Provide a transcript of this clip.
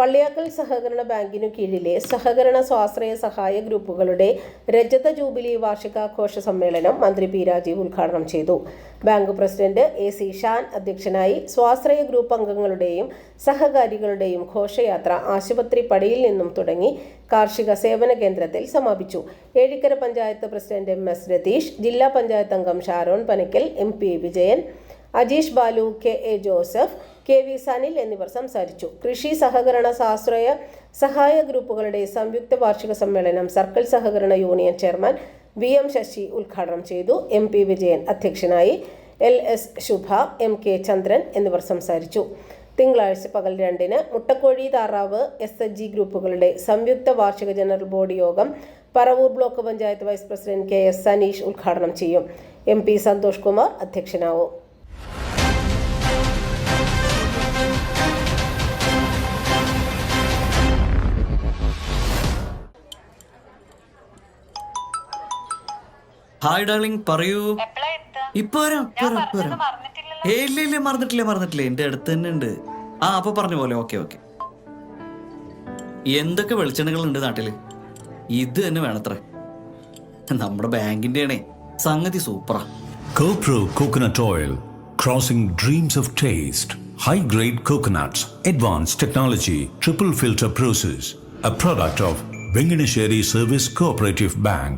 പള്ളിയാക്കൽ സഹകരണ ബാങ്കിനു കീഴിലെ സഹകരണ സ്വാശ്രയ സഹായ ഗ്രൂപ്പുകളുടെ രജത ജൂബിലി വാർഷികാഘോഷ സമ്മേളനം മന്ത്രി പി രാജീവ് ഉദ്ഘാടനം ചെയ്തു. Bank president A C Shan അധ്യക്ഷനായി സ്വാശ്രയ ഗ്രൂപ്പ് അംഗങ്ങളുടെയും സഹകാരികളുടെയും ഘോഷയാത്ര ആശുപത്രി പടിയിൽ നിന്നും തുടങ്ങി കാർഷിക സേവന കേന്ദ്രത്തിൽ സമാപിച്ചു. Ezhikkara panchayat president M S Ratheesh ജില്ലാ പഞ്ചായത്ത് അംഗം Sharon Panakkal M P Vijayan Ajeesh Balu K. A. Joseph K. V. Sanil എന്നിവർ സംസാരിച്ചു. കൃഷി സഹകരണ സാശ്രയ സഹായ ഗ്രൂപ്പുകളുടെ സംയുക്ത വാർഷിക സമ്മേളനം സർക്കിൾ സഹകരണ union chairman V. M. Sasi ഉദ്ഘാടനം ചെയ്തു. എം. പി. വിജയൻ അധ്യക്ഷനായി L. S. Shubha M. K. Chandran എന്നിവർ സംസാരിച്ചു. തിങ്കളാഴ്ച പകൽ രണ്ടിന് മുട്ടക്കോഴി താറാവ് എസ് എച്ച് ജി ഗ്രൂപ്പുകളുടെ സംയുക്ത വാർഷിക ജനറൽ ബോഡി യോഗം Paravur block panchayat vice president K. S. Saneesh ഉദ്ഘാടനം ചെയ്യും. എം. പി. സന്തോഷ് കുമാർ അധ്യക്ഷനാവും. ഹായ് ഡാർലിംഗ് പറയൂ? ഇപ്പൊ വരാം ഇപ്പൊ വരാം ഇല്ല ഇല്ല മറന്നിട്ടില്ല മറന്നിട്ടില്ല. എന്റെ അടുത്ത് തന്നെ ഉണ്ട്. ആ അപ്പൊ പറഞ്ഞ പോലെ ഓക്കെ ഓക്കെ. എന്തൊക്കെ വെളിച്ചെണ്ണകൾ ഉണ്ട് നാട്ടിൽ? ഇത് തന്നെ വേണത്രേ. നമ്മുടെ ബാങ്കിന്റെ ആണേ സംഗതി സൂപ്പറാ. കോപ്രോ Coconut Oil, crossing dreams of taste. High grade coconuts, advanced technology, triple filter process. A product of Venganesheri Service Cooperative Bank.